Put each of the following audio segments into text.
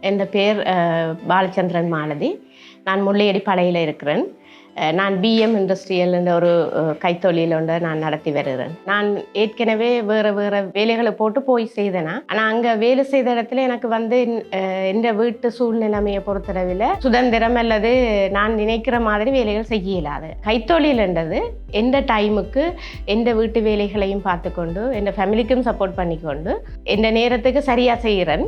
என் பேர் பாலச்சந்திரன் மாலதி. நான் முள்ளையடி பழையில் இருக்கிறேன். நான் பிஎம் இண்டஸ்ட்ரியல் என்ற ஒரு அஹ், கைத்தொழில் ஒன்றை நான் நடத்தி வருகிறேன். நான் ஏற்கனவே வேறு வேறு வேலைகளை போட்டு போய் செய்தேனா ஆனால் அங்கே வேலை செய்த இடத்துல எனக்கு வந்து அஹ், இந்த வீட்டு சூழ்நிலைமையை பொறுத்தளவில் சுதந்திரம் அல்லது நான் நினைக்கிற மாதிரி வேலைகள் செய்ய இயலாது. கைத்தொழில்ன்றது எந்த டைமுக்கு எந்த வீட்டு வேலைகளையும் பார்த்துக்கொண்டு எந்த ஃபேமிலிக்கும் சப்போர்ட் பண்ணிக்கொண்டு எந்த நேரத்துக்கு சரியாக செய்கிறேன்.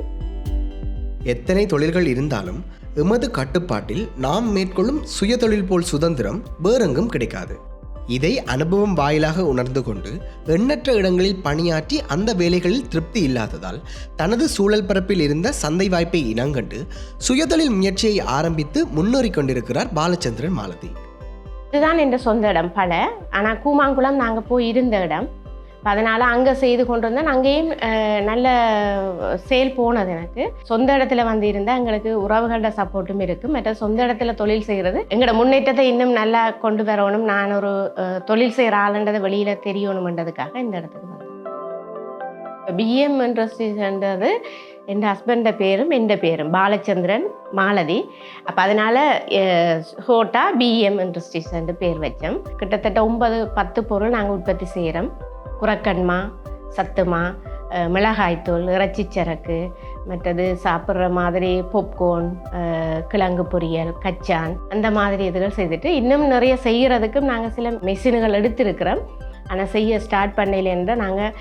எத்தனை தொழில்கள் இருந்தாலும் எமது கட்டுப்பாட்டில் நாம் மேற்கொள்ளும் சுயதொழில் போல் சுதந்திரம் வேறெங்கும் கிடைக்காது. இதை அனுபவம் வாயிலாக உணர்ந்து கொண்டு எண்ணற்ற இடங்களில் பணியாற்றி அந்த வேலைகளில் திருப்தி இல்லாததால் தனது சூழல் பரப்பில் இருந்த சந்தை வாய்ப்பை இனங்கண்டு சுயதொழில் முயற்சியை ஆரம்பித்து முன்னேறிக் கொண்டிருக்கிறார் பாலச்சந்திரன் மாலதி. இதுதான் என் சொந்த இடம் பல. ஆனால் கூமாங்குளம் நாங்கள் போய் இருந்த இடம். அதனால் அங்கே செய்து கொண்டு வந்தேன் அங்கேயும் நல்ல சேல் போனது எனக்கு. சொந்த இடத்துல வந்து இருந்தால் எங்களுக்கு உறவுகளோட சப்போர்ட்டும் இருக்குது மற்ற சொந்த இடத்துல தொழில் செய்கிறது எங்களோட முன்னேற்றத்தை இன்னும் நல்லா கொண்டு வரணும் நான் ஒரு தொழில் செய்கிற ஆளுன்றதை வெளியில் தெரியணுமென்றதுக்காக இந்த இடத்துக்கு வந்தேன். பிஎம் இண்டஸ்ட்ரீஸ்ன்றது என் ஹஸ்பண்ட பேரும் என் பேரும். பாலச்சந்திரன் மாலதி. அப்போ அதனால் ஹோட்டா பிஎம் இண்டஸ்ட்ரீஸ் பேர் வச்சோம். கிட்டத்தட்ட ஒன்பது பத்து பொருள் நாங்கள் உற்பத்தி செய்கிறோம் குரக்கன்மா சத்துமா மிளகாய்த்தூள் இறைச்சி சரக்கு மற்றது சாப்பிட்ற மாதிரி பொப்கோர்ன் கிழங்கு பொரியல் கச்சான் அந்த மாதிரி இதுகள் செய்துட்டு இன்னும் நிறைய செய்கிறதுக்கும் நாங்கள் சில மெஷின்கள் எடுத்திருக்கிறோம். ஆனால் செய்ய ஸ்டார்ட் பண்ணலைன்ற நாங்கள்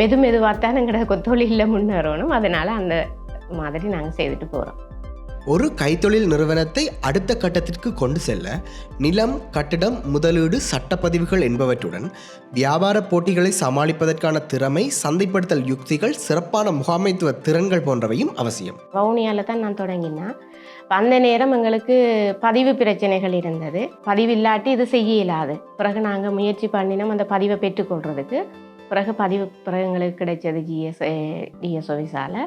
மெது மெதுவாக தான் எங்களோட தொழிலில் முன்னேறணும். அதனால் அந்த மாதிரி நாங்கள் செய்துட்டு போகிறோம் ஒரு கைத்தொழில் நிறுவனத்தை அடுத்த கட்டத்திற்கு கொண்டு செல்ல நிலம் கட்டிடம் முதலீடு சட்டப்பதிவுகள் என்பவற்றுடன் வியாபார போட்டிகளை சமாளிப்பதற்கான திறமை சந்தைப்படுத்தல் யுக்திகள் சிறப்பான முகாமைத்துவ திறன்கள் போன்றவையும் அவசியம். வவுனியாவில் தான் நான் தொடங்கினேன். அந்த நேரம் எங்களுக்கு பதிவு பிரச்சனைகள் இருந்தது. பதிவு இல்லாட்டி இது செய்ய இயலாது. பிறகு நாங்கள் முயற்சி பண்ணினோம் அந்த பதிவை பெற்றுக்கொள்றதுக்கு பிறகு பதிவு பிறகு எங்களுக்கு கிடைச்சது ஜிஎஸ் டிஎஸ் ஆஃபீஸால்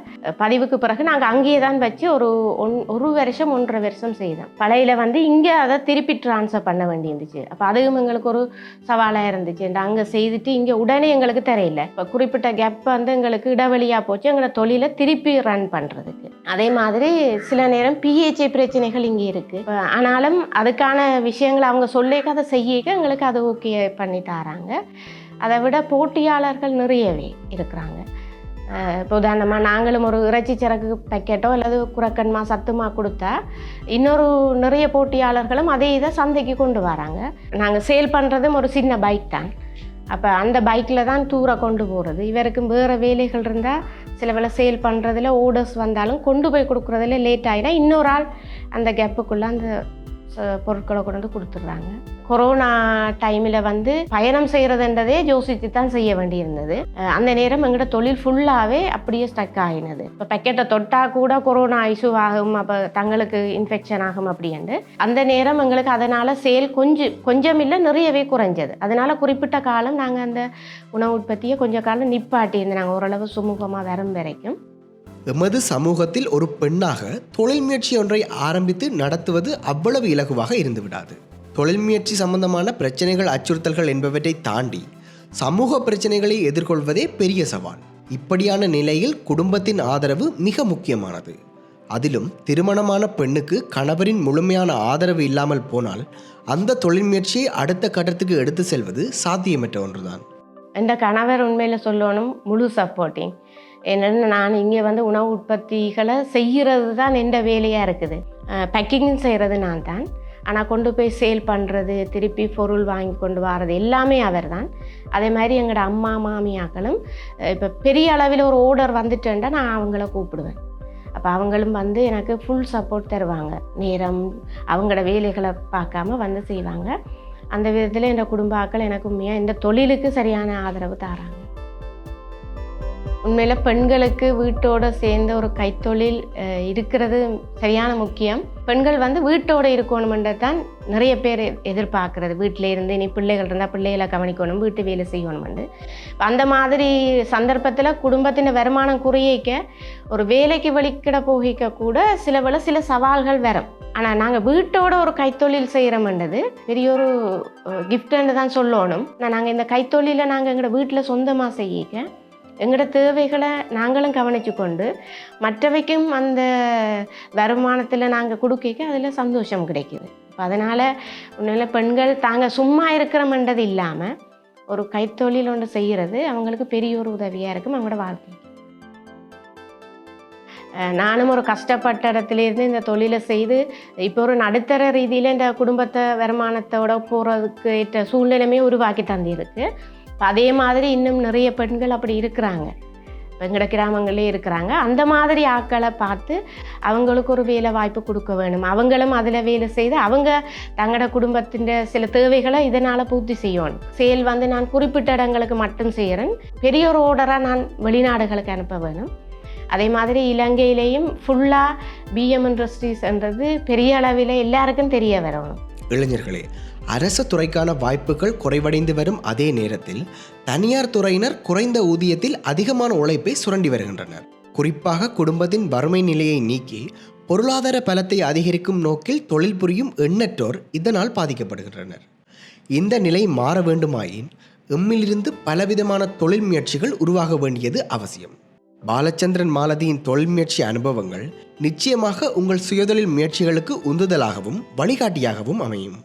பதிவுக்கு பிறகு நாங்கள் அங்கேயே தான் வச்சு ஒரு ஒன் ஒரு வருஷம் ஒன்றரை வருஷம் செய்தோம். பழையில வந்து இங்கே அதை திருப்பி ட்ரான்ஸ்ஃபர் பண்ண வேண்டி இருந்துச்சு. அப்போ அதுவும் எங்களுக்கு ஒரு சவாலாக இருந்துச்சு. அங்கே செய்துட்டு இங்கே உடனே எங்களுக்கு தெரியல. இப்போ குறிப்பிட்ட கேப் வந்து எங்களுக்கு இடைவெளியாக போச்சு. எங்களோட தொழிலை திருப்பி ரன் பண்ணுறதுக்கு அதே மாதிரி சில நேரம் பிஹெச்ஐ பிரச்சனைகள் இங்கே இருக்குது ஆனாலும் அதுக்கான விஷயங்களை அவங்க சொல்லிக்க அதை செய்யக்க எங்களுக்கு அது ஓகே பண்ணி தராங்க அதை விட போட்டியாளர்கள் நிறையவே இருக்கிறாங்க. இப்போ உதாரணமாக நாங்களும் ஒரு இறைச்சி சரக்கு பேக்கெட்டோ அல்லது குரக்கன்மா சத்துமா கொடுத்தா இன்னொரு நிறைய போட்டியாளர்களும் அதே இதை சந்தைக்கு கொண்டு வராங்க. நாங்கள் சேல் பண்ணுறதும் ஒரு சின்ன பைக் தான். அப்போ அந்த பைக்கில் தான் தூரம் கொண்டு போகிறது இவருக்கும் வேறு வேலைகள் இருந்தால் சில வேளை சேல் பண்ணுறதுல ஓடர்ஸ் வந்தாலும் கொண்டு போய் கொடுக்குறதுல லேட் ஆகினா இன்னொரு ஆள் அந்த கேப்புக்குள்ளே அந்த பொருட்களை கொண்டு வந்து கொடுத்துட்றாங்க. கொரோனா டைமில் வந்து பயணம் செய்கிறதுன்றதே யோசித்து தான் செய்ய வேண்டியிருந்தது. அந்த நேரம் எங்களோட தொழில் ஃபுல்லாகவே அப்படியே ஸ்டக் ஆகினது இப்போ பக்கெட்டை தொட்டால் கூட கொரோனா இஷ்யூ ஆகும் அப்போ தங்களுக்கு இன்ஃபெக்ஷன் ஆகும் அப்படின்ட்டு. அந்த நேரம் எங்களுக்கு அதனால் சேல் கொஞ்சம் கொஞ்சம் இல்லை நிறையவே குறைஞ்சது. அதனால் குறிப்பிட்ட காலம் நாங்கள் அந்த உணவு உற்பத்தியை கொஞ்சம் காலம் நிப்பாட்டி நாங்கள் ஓரளவு சுமூகமாக வரும் வரைக்கும். எமது சமூகத்தில் ஒரு பெண்ணாக தொழில் முயற்சி ஒன்றை ஆரம்பித்து நடத்துவது அவ்வளவு இலகுவாக இருந்து விடாது தொழில் முயற்சி சம்பந்தமான பிரச்சனைகள் அச்சுறுத்தல்கள் என்பவற்றை தாண்டி சமூக பிரச்சனைகளை எதிர்கொள்வதே பெரிய சவால். இப்படியான நிலையில் குடும்பத்தின் ஆதரவு மிக முக்கியமானது. அதிலும் திருமணமான பெண்ணுக்கு கணவரின் முழுமையான ஆதரவு இல்லாமல் போனால் அந்த தொழில் முயற்சியை அடுத்த கட்டத்துக்கு எடுத்து செல்வது சாத்தியமற்ற ஒன்றுதான். இந்த கணவர் உண்மையில் சொல்லணும் முழு சப்போர்ட்டிங். என்னென்னு நான் இங்கே வந்து உணவு உற்பத்திகளை செய்கிறது தான் எந்த வேலையாக இருக்குது பேக்கிங் செய்கிறது நான் தான் ஆனால் கொண்டு போய் சேல் பண்ணுறது திருப்பி பொருள் வாங்கி கொண்டு வர்றது எல்லாமே அவர் தான் அதே மாதிரி எங்களோட அம்மா மாமியாக்களும் இப்போ பெரிய அளவில் ஒரு ஆர்டர் வந்துட்டேன்டா நான் அவங்கள கூப்பிடுவேன். அப்போ அவங்களும் வந்து எனக்கு ஃபுல் சப்போர்ட் தருவாங்க. நேரம் அவங்களோட வேலைகளை பார்க்காம வந்து செய்வாங்க. அந்த விதத்தில் என்னோடய குடும்ப ஆக்கள் எனக்கு உண்மையாக இந்த தொழிலுக்கு சரியான ஆதரவு தராங்க. உண்மையில் பெண்களுக்கு வீட்டோட சேர்ந்த ஒரு கைத்தொழில் இருக்கிறது சரியான முக்கியம். பெண்கள் வந்து வீட்டோட இருக்கணுமென்றது தான் நிறைய பேர் எதிர்பார்க்கறது. வீட்டில் இருந்து நீ பிள்ளைகள் இருந்தால் பிள்ளைகளை கவனிக்கணும் வீட்டு வேலை செய்யணும்னு அந்த மாதிரி சந்தர்ப்பத்தில் குடும்பத்தின் வருமானம் குறையிக்க ஒரு வேலைக்கு வெளிக்கிட போகிக்க கூட சில சில சவால்கள் வரும். ஆனால் நாங்கள் வீட்டோட ஒரு கைத்தொழில் செய்கிறோம்ன்றது பெரிய ஒரு கிஃப்ட்டுன்னு தான் சொல்லணும். நாங்கள் இந்த கைத்தொழிலை நாங்கள் எங்களோட வீட்டில் சொந்தமாக செய்யிக்க எங்களோட தேவைகளை நாங்களும் கவனித்து கொண்டு மற்றவைக்கும் அந்த வருமானத்தில் நாங்கள் கொடுக்க அதில் சந்தோஷம் கிடைக்குது. இப்போ அதனால் உண்மையில் பெண்கள் தாங்க சும்மா இருக்கிறோம்ன்றது இல்லாமல் ஒரு கைத்தொழில் ஒன்று செய்கிறது அவங்களுக்கு பெரிய ஒரு உதவியாக இருக்கும் அவங்களோட வாழ்க்கை நானும் ஒரு கஷ்டப்பட்ட இடத்துல இருந்து இந்த தொழிலை செய்து இப்போ ஒரு நடுத்தர ரீதியில் இந்த குடும்பத்தை வருமானத்தோட போகிறதுக்கு ஏற்ற சூழ்நிலையுமே உருவாக்கி தந்திருக்கு. இப்போ அதே மாதிரி இன்னும் நிறைய பெண்கள் அப்படி இருக்கிறாங்க. வெங்கட எங்கட கிராமங்களே இருக்கிறாங்க. அந்த மாதிரி ஆட்களை பார்த்து அவங்களுக்கு ஒரு வேலை வாய்ப்பு கொடுக்க வேணும். அவங்களும் அதில் வேலை செய்து அவங்க தங்களோட குடும்பத்தின் சில தேவைகளை இதனால் பூர்த்தி செய்யணும். செயல் வந்து நான் குறிப்பிட்ட இடங்களுக்கு மட்டும் செய்கிறேன் பெரிய ஒரு ஓர்டராக நான் வெளிநாடுகளுக்கு அனுப்ப வேணும். அதே மாதிரி இலங்கையிலேயும் ஃபுல்லாக பிஎம் இண்டஸ்ட்ரீஸ்ன்றது பெரிய அளவில் எல்லாருக்கும் தெரிய வரணும். இளைஞர்களே அரசு துறைக்கான வாய்ப்புகள் குறைவடைந்து வரும் அதே நேரத்தில் தனியார் துறையினர் குறைந்த ஊதியத்தில் அதிகமான உழைப்பை சுரண்டி வருகின்றனர். குறிப்பாக குடும்பத்தின் வறுமை நிலையை நீக்கி பொருளாதார பலத்தை அதிகரிக்கும் நோக்கில் தொழில் புரியும் எண்ணற்றோர் இதனால் பாதிக்கப்படுகின்றனர். இந்த நிலை மாற வேண்டுமாயின் எம்மிலிருந்து பலவிதமான தொழில் முயற்சிகள் உருவாக வேண்டியது அவசியம். பாலச்சந்திரன் மாலதியின் தொழில் முயற்சி அனுபவங்கள் நிச்சயமாக உங்கள் சுயதொழில் முயற்சிகளுக்கு உந்துதலாகவும் வழிகாட்டியாகவும் அமையும்.